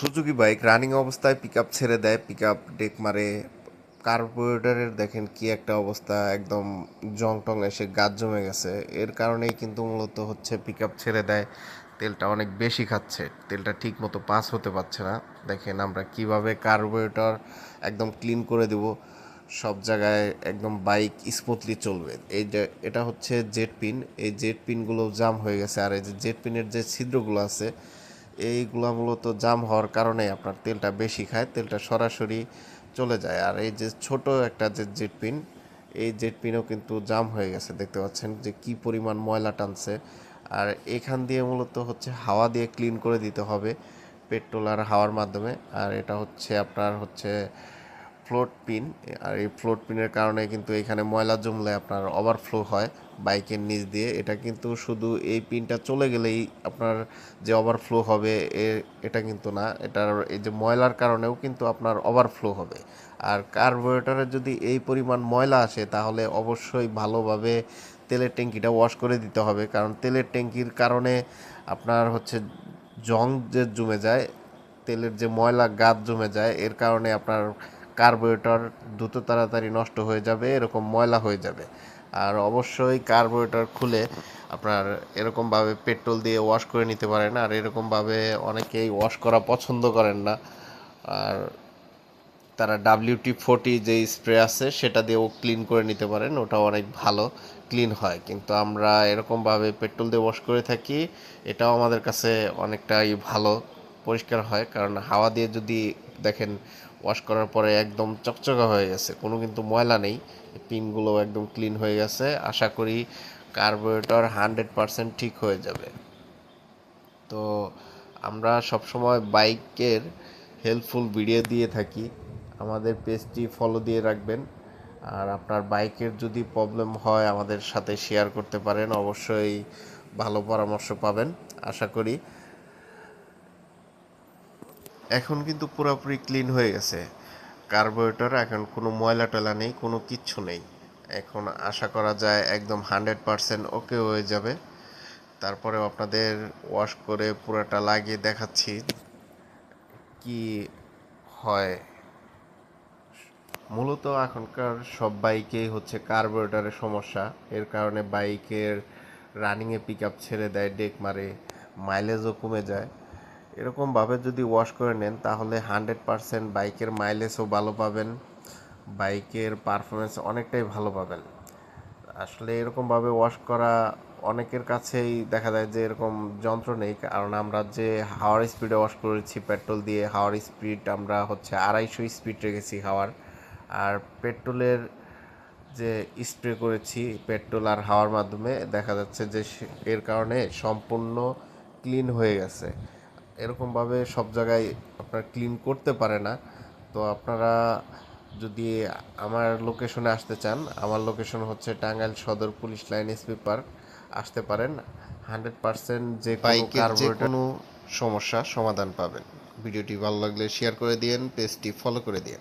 Suzuki bike running অবস্থায় pick ছেড়ে দেয় পিক আপ ডেক মারে। কার্বোরেটরের দেখেন কি একটা অবস্থা, একদম জং টং এসে গাছ জমে গেছে। এর কারণেই কিন্তু মূলত হচ্ছে পিক ছেড়ে দেয়। তেলটা অনেক বেশি খাচ্ছে, তেলটা ঠিক মতো পাস হতে পারছে না। দেখেন আমরা কীভাবে কার্বোরেটর একদম ক্লিন করে দেব, সব জায়গায় একদম বাইক স্মুথলি চলবে। এই যে, এটা হচ্ছে জেট পিন এই জেট পিনগুলো জাম হয়ে গেছে। আর এই যে জেট পিনের যে ছিদ্রগুলো আছে এইগুলো মূলত জাম হওয়ার কারণে আপনার তেলটা বেশি খায়, তেলটা সরাসরি চলে যায়। আর এই যে ছোট একটা যে জেট পিন এই জেট পিনও কিন্তু জাম হয়ে গেছে, দেখতে পাচ্ছেন যে কি পরিমাণ ময়লা টানছে। আর এখান দিয়ে মূলত হচ্ছে হাওয়া দিয়ে ক্লিন করে দিতে হবে পেট্রোল আর হাওয়ার মাধ্যমে। আর এটা হচ্ছে আপনার হচ্ছে ফ্লোট পিন আর এই ফ্লোট পিনের কারণে কিন্তু এখানে ময়লা জমলে আপনার ওভারফ্লো হয় বাইকের নিচ দিয়ে। এটা কিন্তু শুধু এই পিনটা চলে গেলেই আপনার যে ওভারফ্লো হবে এটা কিন্তু না। এটার এই যে ময়লার কারণেও কিন্তু আপনার ওভারফ্লো হবে। আর কার্বোরেটরে যদি এই পরিমাণ ময়লা আসে, তাহলে অবশ্যই ভালোভাবে তেলের ট্যাঙ্কিটা ওয়াশ করে দিতে হবে। কারণ তেলের ট্যাঙ্কির কারণে আপনার হচ্ছে জং যে জমে যায়, তেলের যে ময়লা গাদ জমে যায়, এর কারণে আপনার কার্বোরেটর দ্রুত তাড়াতাড়ি নষ্ট হয়ে যাবে, এরকম ময়লা হয়ে যাবে। আর অবশ্যই কার্বোরেটর খুলে আপনার এরকমভাবে পেট্রোল দিয়ে ওয়াশ করে নিতে পারেন, আর এরকমভাবে অনেকেই ওয়াশ করা পছন্দ করেন না। আর তারা ডাব্লিউটি ফোর্টি যে স্প্রে আছে, সেটা দিয়েও ক্লিন করে নিতে পারেন ওটা অনেক ভালো ক্লিন হয়। কিন্তু আমরা এরকমভাবে পেট্রোল দিয়ে ওয়াশ করে থাকি, এটাও আমাদের কাছে অনেকটাই ভালো। পরিষ্কার হয়, কারণ হাওয়া দিয়ে যদি দেখেন ওয়াশ করার পরে একদম চকচকা হয়ে গেছে, কোনো কিন্তু ময়লা নেই পিনগুলো একদম ক্লিন হয়ে গেছে, আশা করি কার্বোরেটর হান্ড্রেড পারসেন্ট ঠিক হয়ে যাবে। তো আমরা সবসময় বাইকের হেল্পফুল ভিডিও দিয়ে থাকি, আমাদের পেজটি ফলো দিয়ে রাখবেন, আর আপনার বাইকের যদি প্রবলেম হয় আমাদের সাথে শেয়ার করতে পারেন, অবশ্যই ভালো পরামর্শ পাবেন, আশা করি। এখন কিন্তু পুরোপুরি ক্লিন হয়ে গেছে। কার্বোরেটর এখন কোনো ময়লা টয়লা নেই, কোনো কিচ্ছু নেই। এখন আশা করা যায় একদম হান্ড্রেড পারসেন্ট ওকে হয়ে যাবে। তারপরেও আপনাদের ওয়াশ করে পুরোটা লাগিয়ে দেখাচ্ছি কি হয়। মূলত এখনকার সব বাইকেই হচ্ছে কার্বোরেটরের সমস্যা। এর কারণে বাইকের রানিংয়ে পিক আপ ছেড়ে দেয় ডেক মারে মাইলেজও কমে যায়। এরকমভাবে যদি ওয়াশ করে নেন, তাহলে হান্ড্রেড পারসেন্ট বাইকের মাইলেজও ভালো পাবেন। বাইকের পারফরমেন্স অনেকটাই ভালো পাবেন। আসলে এরকমভাবে ওয়াশ করা অনেকের কাছেই দেখা যায় যে এরকম যন্ত্র নেই, কারণ আমরা যে হাওয়ার স্পিডে ওয়াশ করেছি পেট্রোল দিয়ে হাওয়ার স্পিড আমরা হচ্ছে আড়াইশো স্পিড রেখেছি হাওয়ার। আর পেট্রোলের যে স্প্রে করেছি পেট্রোল আর হাওয়ার মাধ্যমে দেখা যাচ্ছে যে এর কারণে সম্পূর্ণ ক্লিন হয়ে গেছে। এরকমভাবে সব জায়গায় আপনার ক্লিন করতে পারে না। তো আপনারা যদি আমার লোকেশনে আসতে চান আমার লোকেশন হচ্ছে টাঙ্গাইল সদর পুলিশ লাইন এসপি পার্ক আসতে পারেন। হান্ড্রেড পার্সেন্ট যে বাইকের যে কোনো সমস্যা সমাধান পাবেন। ভিডিওটি ভালো লাগলে শেয়ার করে দিন পেজটি ফলো করে দিন